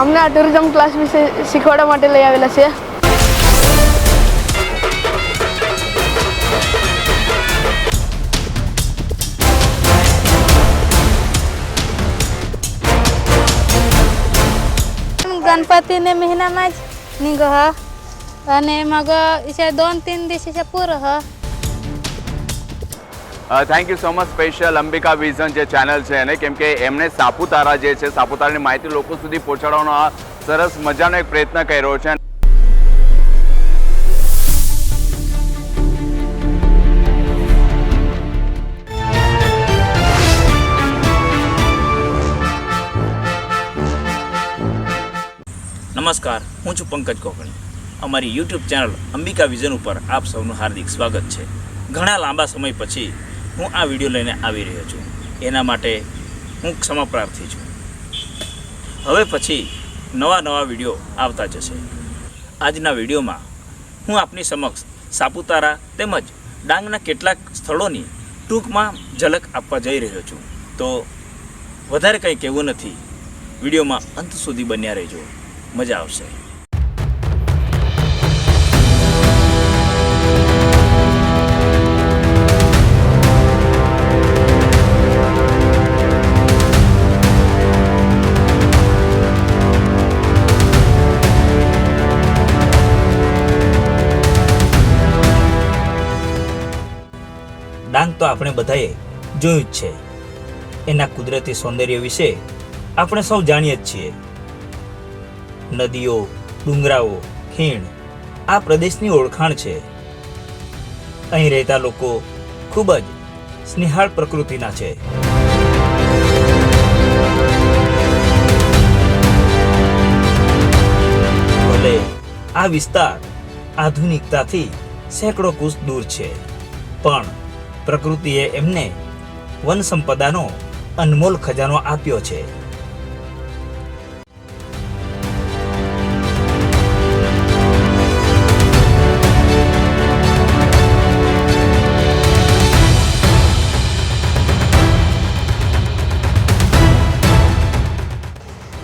અમને આ tourism class વિશે શીખવાડવા માટે લઈ આવેલા છે गणपतीने महिन्यामाच निघ आणि मग इथे दोन तीन दिवशीचे पूर ह thank you so much special Ambika vision જે ચેનલ છે એને. કેમ કે એમણે સાપુતારા જે છે, સાપુતારાની માહિતી લોકો સુધી પહોંચાડવાનો આ સરસ મજાનો એક પ્રયત્ન કર્યો છે. નમસ્કાર, હું છું પંકજ કોકણી. અમારી યુટ્યુબ ચેનલ અંબિકા વિઝન ઉપર આપ સૌનું હાર્દિક સ્વાગત છે. ઘણા લાંબા સમય પછી હું આ વીડિયો લઈને આવી રહ્યો છું. એના માટે હું ક્ષમા પ્રાર્થી છું. હવે પછી નવા નવા વીડિયો આવતા જશે. આજના વિડીયોમાં હું આપની સમક્ષ સાપુતારા તેમજ ડાંગના કેટલાક સ્થળોની ટૂંકમાં ઝલક આપવા જઈ રહ્યો છું. તો વધારે કંઈ કહેવું નથી. વિડીયોમાં અંત સુધી બન્યા રહેજો. મજા આવશે. આપણે બધાએ જોયું જ છે. એના કુદરતી સૌંદર્ય વિશે આપણે સૌ જાણીએ જ છીએ. નદીઓ, ડુંગરાઓ, ખીણ આ પ્રદેશની ઓળખાણ છે. અહીં રહેતા લોકો ખૂબ જ સ્નેહાળ પ્રકૃતિના છે. ભલે આ વિસ્તાર આધુનિકતાથી સેંકડો કુશ દૂર છે, પણ પ્રકૃતિએ એમને વન સંપદાનો અનમોલ ખજાનો આપ્યો છે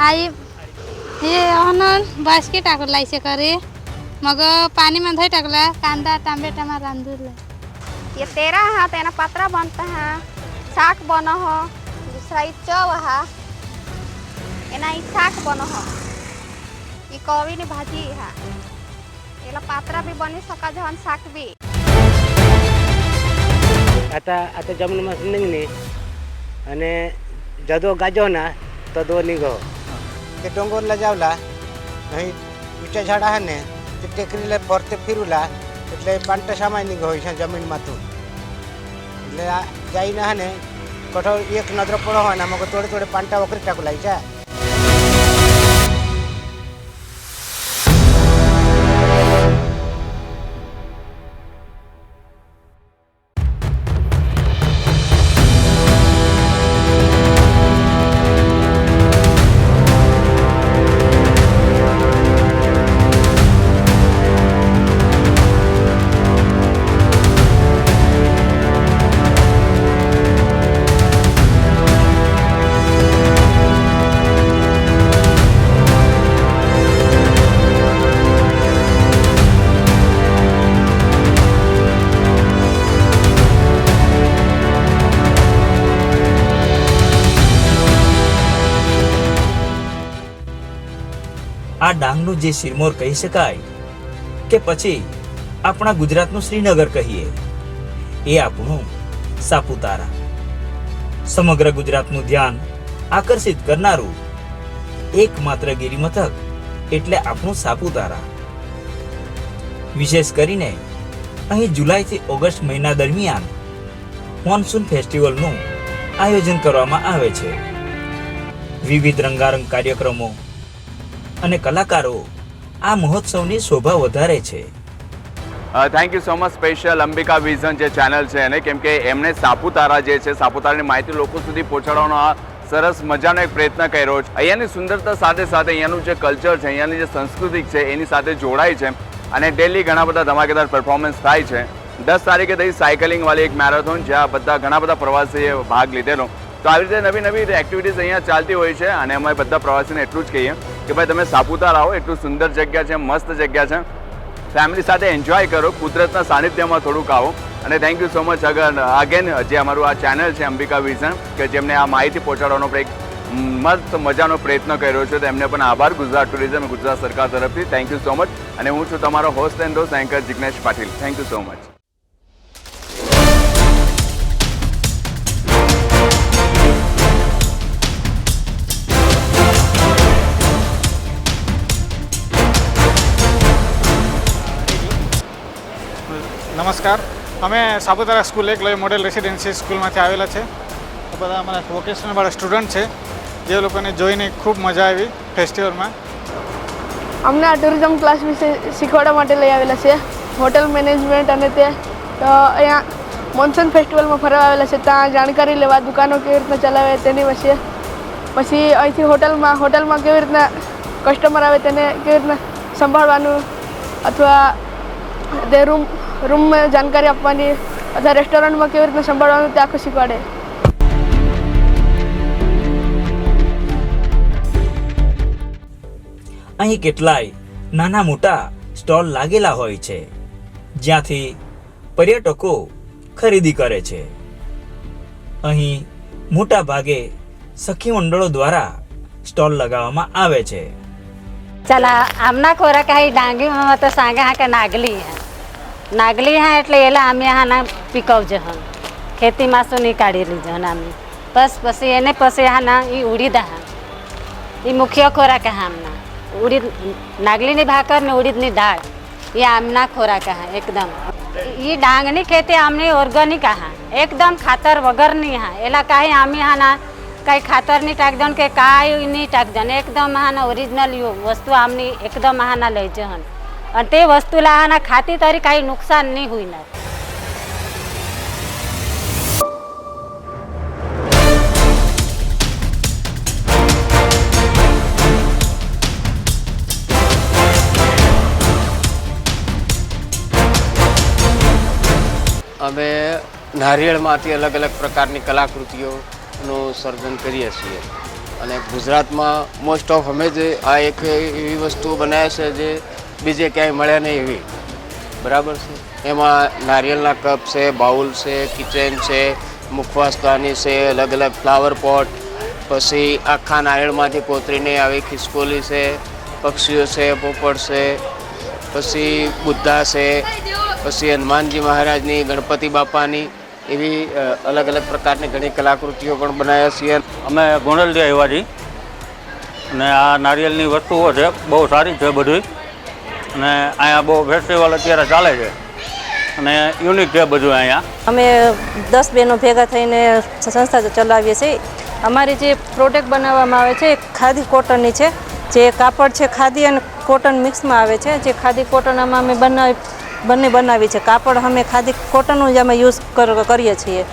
आई हे म्हणून बास्की टाकून लायचे करे मग पाणी मध्ये टाकला कांदा टमाटा रांधूला ये तेरा हा तेना पत्रा बनता हा શાક બનો હો दूसरा ई चव हा એના ઈ શાક બનો હો ઈ કોવીની ભાજી હા એલા પાત્રા બી બની શકા છે અને શાક બી आता आता जमून निघणे आणि जदो गाजो ना तदो निघो ते डोंगरला जावला અહીં ઊંચા ઝાડ आहे ને તે ટેકરીને ફરતે ફીરુલા એટલે પાંટા સામાય નીકળો હોય છે જમીનમાંથી એટલે આ જઈને હે ને કઠોળ એક નજર પડો હોય ને આમાં થોડે થોડે પાંટા વખરી ટાકુ લાવી છે. ડાંગનું જે સિરમોર કહી શકાય કે પછી આપણા ગુજરાતનું શ્રીનગર કહીએ, એ આપણું સાપુતારા. સમગ્ર ગુજરાતનું ધ્યાન આકર્ષિત કરનારું એકમાત્ર ગિરિમથક એટલે આપણું સાપુતારા. વિશેષ કરીને અહીં જુલાઈથી ઓગસ્ટ મહિના દરમિયાન મોન્સૂન ફેસ્ટિવલનું આયોજન કરવામાં આવે છે. વિવિધ રંગારંગ કાર્યક્રમો અને કલાકારો આ મહોત્સવની શોભા વધારે છે. Thank you so much special Ambika vision જે ચેનલ છે એને. કેમ કે એમણે સાપુતારા જે છે, સાપુતારાની માહિતી લોકો સુધી પહોંચાડવાનો આ સરસ મજાનો એક પ્રયત્ન કર્યો છે. અહીંયાની સુંદરતા સાથે સાથે અહીંયાનું જે કલ્ચર છે, અહીંયાની જે સંસ્કૃતિ છે, એની સાથે જોડાય છે અને ડેલી ઘણા બધા ધમાકેદાર પરફોર્મન્સ થાય છે. દસ તારીખે થઈ સાયકલિંગવાળી એક મેરેથોન જ્યાં બધા ઘણા બધા પ્રવાસીએ ભાગ લીધેલો. તો આવી રીતે નવી નવી એક્ટિવિટીઝ અહીંયા ચાલતી હોય છે અને અમે બધા પ્રવાસીને એટલું જ કહીએ. કે ભાઈ તમે સાપુતારા આવો, એટલું સુંદર જગ્યા છે, મસ્ત જગ્યા છે. ફેમિલી સાથે એન્જોય કરો, કુદરતના સાનિધ્યમાં થોડુંક આવો. અને થેન્ક યુ સો મચ અગર અગેન જે અમારું આ ચેનલ છે, અંબિકા વિઝન, કે જેમને આ માહિતી પહોંચાડવાનો એક મસ્ત મજાનો પ્રયત્ન કર્યો છે તો એમને પણ આભાર. ગુજરાત ટુરિઝમ ગુજરાત સરકાર તરફથી. થેન્ક યુ સો મચ અને હું છું તમારો host and host anchor Jignesh Patil. Thank you so much નમસ્કાર. અમે સાપુતારા સ્કૂલ એક લોય મોડેલ રેસિડેન્સી સ્કૂલમાંથી આવેલા છે. બધા અમારા વોકેશનલવાળા સ્ટુડન્ટ છે. જે લોકોને જોઈને ખૂબ મજા આવી ફેસ્ટિવલમાં અમને આ ટુરિઝમ ક્લાસ વિશે શીખવાડવા માટે લઈ આવેલા છે. હોટેલ મેનેજમેન્ટ અને તે અહીંયા મોન્સૂન ફેસ્ટિવલમાં ફરવા આવેલા છે. ત્યાં જાણકારી લેવા, દુકાનો કેવી રીતના ચલાવે તેની વિશે. પછી અહીંથી હોટલમાં હોટલમાં કેવી રીતના કસ્ટમર આવે તેને કેવી રીતના સંભાળવાનું અથવા તે રૂમ રૂમમાં જાણકારી આપવાની અથવા રેસ્ટોરન્ટમાં કેવી રીતે સંભાળવાનું તે આખું શીખવાડે. અહીં કેટલાય નાના મોટા સ્ટોલ લાગેલા હોય છે જ્યાંથી પર્યટકો ખરીદી કરે છે. અહીં મોટા ભાગે સખી મંડળો દ્વારા સ્ટોલ લગાવવામાં આવે છે. ચલા આમના ખોરાક અહીં ડાંગીમાં તો સાંગે કે નાગલી હા. નાગલી હા એટલે એલા અમે હાના પીકવજે હન. ખેતીમાં શું નહીં કાઢી લીધો હન અમે. બસ પછી એને પછી હાના એ ઉડીદ હા એ મુખ્ય ખોરાક હા આમના. ઉડીદ નાગલીની ભાકર ને ઉડીદની દાળ. એ આમના ખોરાક હા એકદમ. એ ડાંગની ખેતી આમની ઓર્ગેનિક હા એકદમ ખાતર વગરની હા. એલા કાંઈ આમી હાના કાંઈ ખાતર નહીં ટાકદન કે કાંઈ નહીં ટાકદન એકદમ હાના ઓરિજિનલ વસ્તુ આમની એકદમ હાના લઈ જહન. અને તે વસ્તુ લાહાના ખાતી તારી કાંઈ નુકસાન નહીં હોય ના. અમે નારિયેળમાંથી અલગ અલગ પ્રકારની કલાકૃતિઓનું સર્જન કરીએ છીએ. અને ગુજરાતમાં મોસ્ટ ઓફ અમે જે આ એક એવી વસ્તુ બનાવે છે જે બીજે ક્યાંય મળે નહીં એવી. બરાબર છે? એમાં નારિયેળના કપ છે, બાઉલ છે, કિચન છે, મુખવાસ્તાની છે, અલગ અલગ ફ્લાવર પોટ, પછી આખા નારિયેળમાંથી કોતરીને આવી ખિસકોલી છે, પક્ષીઓ છે, પોપટ છે, પછી બુદ્ધા છે, પછી હનુમાનજી મહારાજની, ગણપતિ બાપાની એવી અલગ અલગ પ્રકારની ઘણી કલાકૃતિઓ પણ બનાવ્યા છીએ. અમે ગોંડલથી આવ્યા છીએ. અને આ નારિયેળની વસ્તુઓ છે, બહુ સારી છે બધી. અને અહીંયા બહુ ફેસ્ટિવલ અત્યારે ચાલે છે. અને યુનિક છે બધું અહીંયા. અમે દસ બહેનો ભેગા થઈને સંસ્થા ચલાવીએ છીએ. અમારી જે પ્રોડક્ટ બનાવવામાં આવે છે એ ખાદી કોટનની છે. જે કાપડ છે ખાદી અને કોટન મિક્સમાં આવે છે. જે ખાદી કોટન અમે બનાવી બંને બનાવી છે. કાપડ અમે ખાદી કોટનનું જ અમે યુઝ કરીએ છીએ.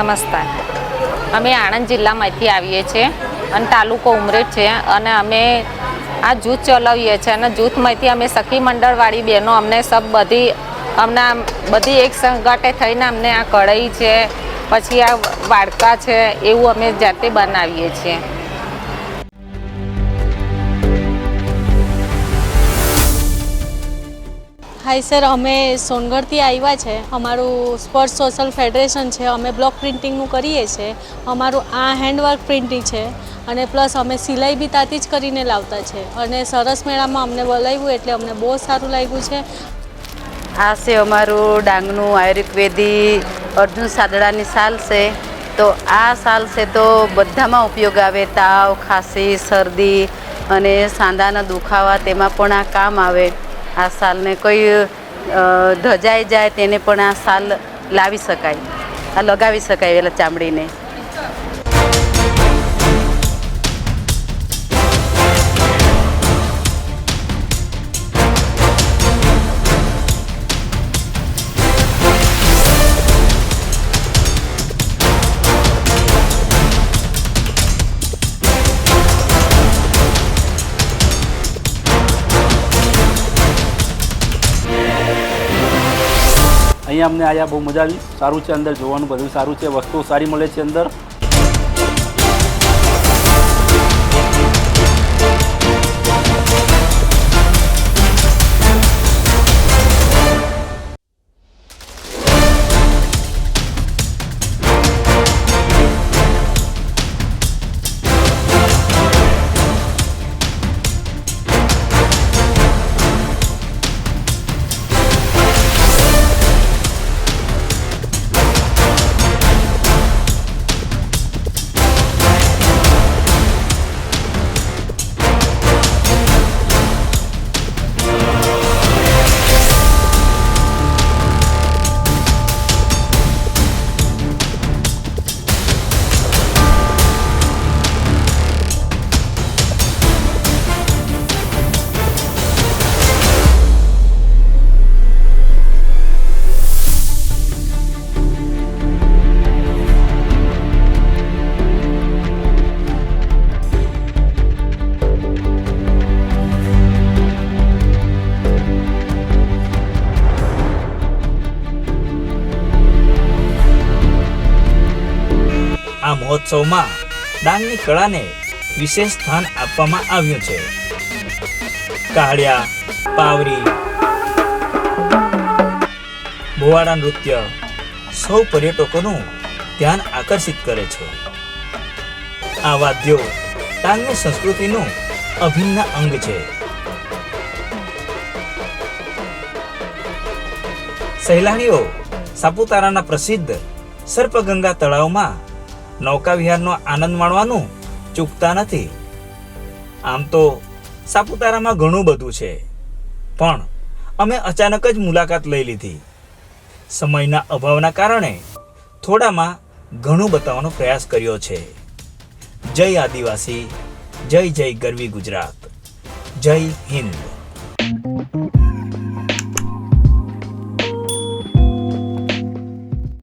નમસ્કાર અમે આણંદ જિલ્લામાંથી આવીએ છીએ અને તાલુકો ઉમરેઠ છે અને અમે આ જૂથ ચલાવીએ છીએ અને જૂથમાંથી અમે સખી મંડળવાળી બહેનો અમને સબ બધી, અમને બધી એક સંગાટે થઈને અમને આ કઢાઈ છે, પછી આ વાડકા છે, એવું અમે જાતે બનાવીએ છીએ. હાય સર, અમે સોનગઢથી આવ્યા છે. અમારું સ્પોર્ટ્સ સોશિયલ ફેડરેશન છે. અમે બ્લોક પ્રિન્ટિંગનું કરીએ છીએ અમારું આ હેન્ડવર્ક પ્રિન્ટિંગ છે અને પ્લસ અમે સિલાઈ બી તાતી જ કરીને લાવતા છે. અને સરસ મેળામાં અમને બોલાવ્યું એટલે અમને બહુ સારું લાગ્યું છે. આ છે અમારું ડાંગનું આયુર્વેદી અર્જુન સાદડાની સાલ છે. તો આ સાલ છે તો બધામાં ઉપયોગ આવે. તાવ, ખાંસી, શરદી અને સાંધાના દુખાવા તેમાં પણ આ કામ આવે. આ શાલને કોઈ ધજાઈ જાય તેને પણ આ શાલ લાવી શકાય. આ લગાવી શકાય એટલે ચામડીને. અહીંયા અમને આયા બહુ મજા આવી. સારું છે અંદર જોવાનું બધું સારું છે, વસ્તુઓ સારી મળે છે અંદર. મહોત્સવમાં ડાંગની કળાને વિશેષ સ્થાન આપવામાં આવ્યું છે. કાહડિયા પાવરી ભોવાડા નૃત્ય સૌ પર્યટકોનું ધ્યાન આકર્ષિત કરે છે. આ વાદ્યો ડાંગની સંસ્કૃતિનું અભિન્ન અંગ છે. સહેલાણીઓ સાપુતારાના પ્રસિદ્ધ સર્પગંગા તળાવમાં નૌકા વિહારનો આનંદ માણવાનું ચૂકતા નથી. આમ તો સાપુતારામાં ઘણું બધું છે. પણ અમે અચાનક જ મુલાકાત લઈ લીધી. સમયના અભાવના કારણે થોડામાં ઘણું બતાવવાનો પ્રયાસ કર્યો છે. જય આદિવાસી, જય જય ગરવી ગુજરાત, જય હિન્દ.